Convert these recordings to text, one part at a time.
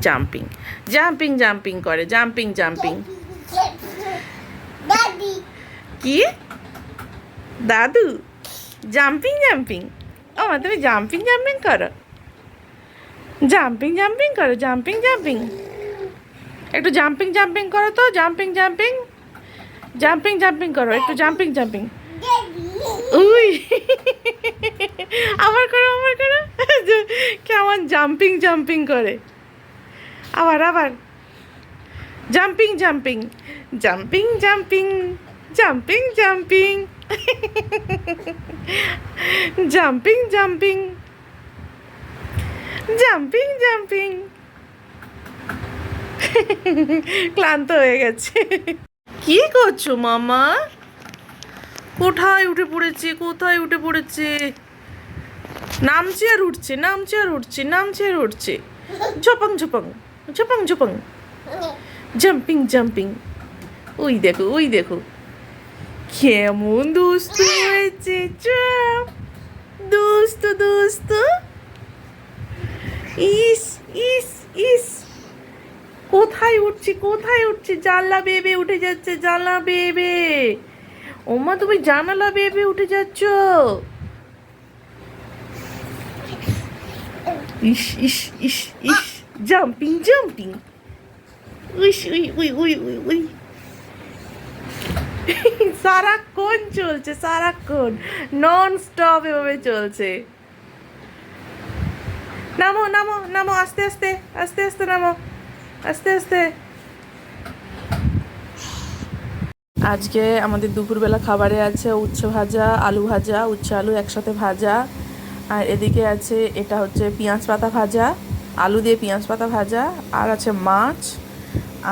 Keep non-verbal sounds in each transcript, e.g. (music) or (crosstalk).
Jumping. Jumping jumping করে jumping jumping. কি? দাদু? Jumping jumping? ও মা তুমি জাম্পিং জাম্পিং করো। জাম্পিং জাম্পিং করো জাম্পিং জাম্পিং। একটু জাম্পিং জাম্পিং করো তো জাম্পিং জাম্পিং। জাম্পিং জাম্পিং করো একটু জাম্পিং জাম্পিং। উই। আবার করো আবার করো। কেমন জাম্পিং জাম্পিং করে। আবার আবার। Jumping jumping jumping jumping jumping jumping jumping jumping jumping jumping ক্লান্ত হয়ে গেছে। কি করছ মামা? কোথায় উঠে পড়েছে? কোথায় উঠে পড়েছে? নামছে আর উঠছে, নামছে আর উঠছে, নামছে আর উঠছে। ঝপাং ঝপাং। ঝপাং ঝপাং জাম্পিং জাম্পিং ওই দেখো ওই দেখো কেমন দুস্তু হয়েছে চাপ দুস্তু দুস্তু ইস ইস ইস কোথায় উঠছে কোথায় উঠছে জানলা বেবে উঠে যাচ্ছে জানলা বেবে ওমা তুমি জানালা বেবে উঠে যাচ্ছ ইস ইস ইস ইস জাম্পিং জাম্পিং উইস উই উই উই উই উই সারাক্ষণ চলছে, সারাক্ষণ। নন স্টপ এভাবে চলছে। নামো নামো নামো, আস্তে আস্তে আস্তে আস্তে নামো, আস্তে আস্তে। আজকে আমাদের দুপুরবেলা খাবারে আছে উচ্ছে ভাজা, আলু ভাজা, উচ্ছে আলু একসাথে ভাজা। আর এদিকে আছে, এটা হচ্ছে পেঁয়াজ পাতা ভাজা। আলু দিয়ে পেঁয়াজ পাতা ভাজা আর আছে মাছ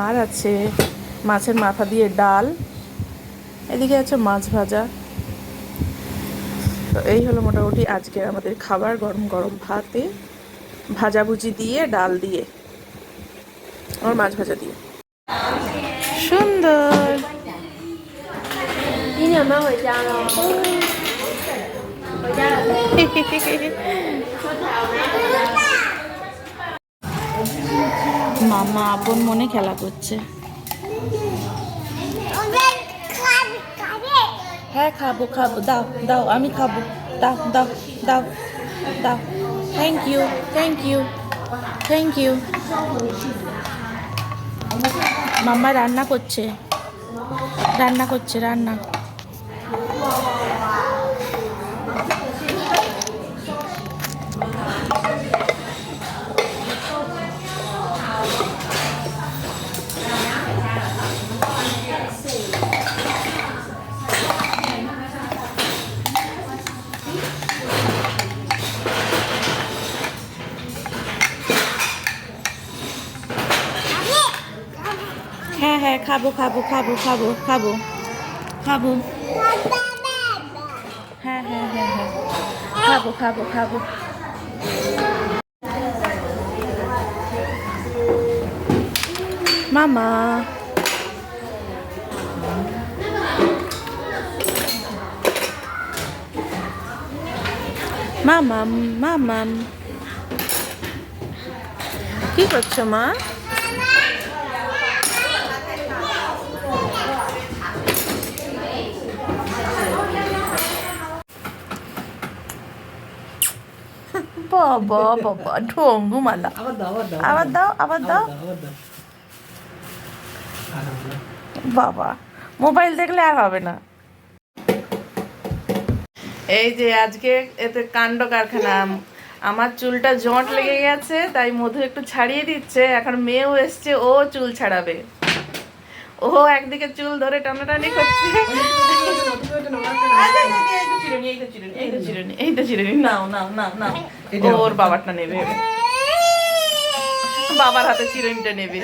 আর আছে মাছের মাথা দিয়ে ডাল এদিকে আছে মাছ ভাজা। তো এই হলো মোটামুটি আজকে আমাদের খাবার গরম গরম ভাতে। ভাজাভুজি দিয়ে ডাল দিয়ে আর মাছ ভাজা দিয়ে। সুন্দর। (laughs) মা আপন মনে খেলা করছে। হ্যাঁ খাব খাব। দাও দাও, আমি খাব। দাও দাও দাও দাও। Thank you thank you thank you মাম্মা রান্না করছে। রান্না করছে, রান্না। খাব খাব খাব খাব খাব খাব। হ্যাঁ হ্যাঁ হ্যাঁ হ্যাঁ। খাব খাব খাব। মামা। মামাম মামাম। কি করছ, মা? বাবা বাবা ঢঙ্গু মালা। আবার দাও আবার দাও। আবার। বাবা মোবাইল দেখলে আর হবে না। এই যে আজকে এতে কাণ্ড কারখানা। আমার চুলটা জট লেগে গেছে তাই মধু একটু ছাড়িয়ে দিচ্ছে। এখন মেয়েও এসছে ও চুল ছাড়াবে। ও একদিকে চুল ধরে টানাটানি করছে। এই তো চিরুনি নাও নাও নাও নাও ওর বাবারটা নেবে বাবার হাতে চিরুনিটা নেবে।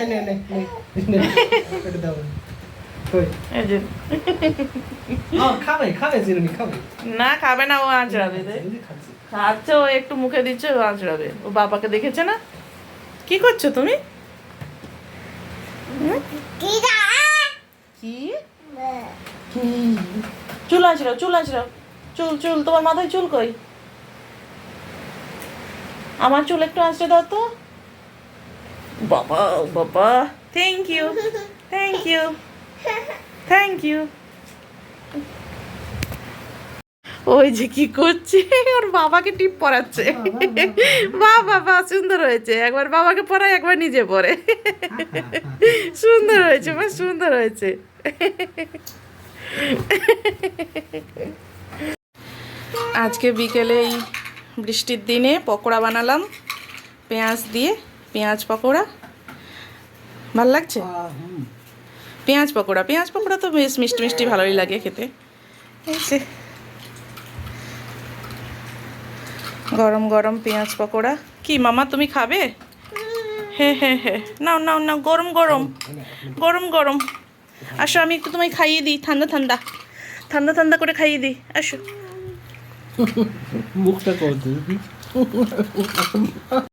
না খাবে না ও আঁচড়াবে ও একটু মুখে দিচ্ছে ও আঁচড়াবে। ও বাবাকে দেখেছে না? কি করছ তুমি? কি? চুল আঁচড়াও চুল আঁচড়াও চুল চুল তোমার মাথায় চুল কই? আমার চুল একটু আঁচড়ে দাও তো। বাবা বাবা। Thank you thank you thank you ওই যে কি করছে? ওর বাবাকে টিপ পরাচ্ছে। বাহ বাবা, সুন্দর হয়েছে। একবার বাবাকে পরায়, একবার নিজে পরে। সুন্দর হয়েছে, মা, সুন্দর হয়েছে। আজকে বিকেলে এই বৃষ্টির দিনে পকোড়া বানালাম, পেঁয়াজ দিয়ে, পেঁয়াজ পকোড়া। ভালো লাগছে? পেঁয়াজ পকোড়া পেঁয়াজ পকোড়া তো বেশ মিষ্টি মিষ্টি ভালোই লাগে খেতে। গরম গরম পেঁয়াজ পকোড়া। কি মামা তুমি খাবে? হ্যাঁ হ্যাঁ হ্যাঁ নাও নাও নাও গরম গরম। গরম গরম। আসো আমি একটু তোমায় খাইয়ে দিই। ঠান্ডা ঠান্ডা। ঠান্ডা ঠান্ডা করে খাইয়ে দিই। আসো। মুখটা করতে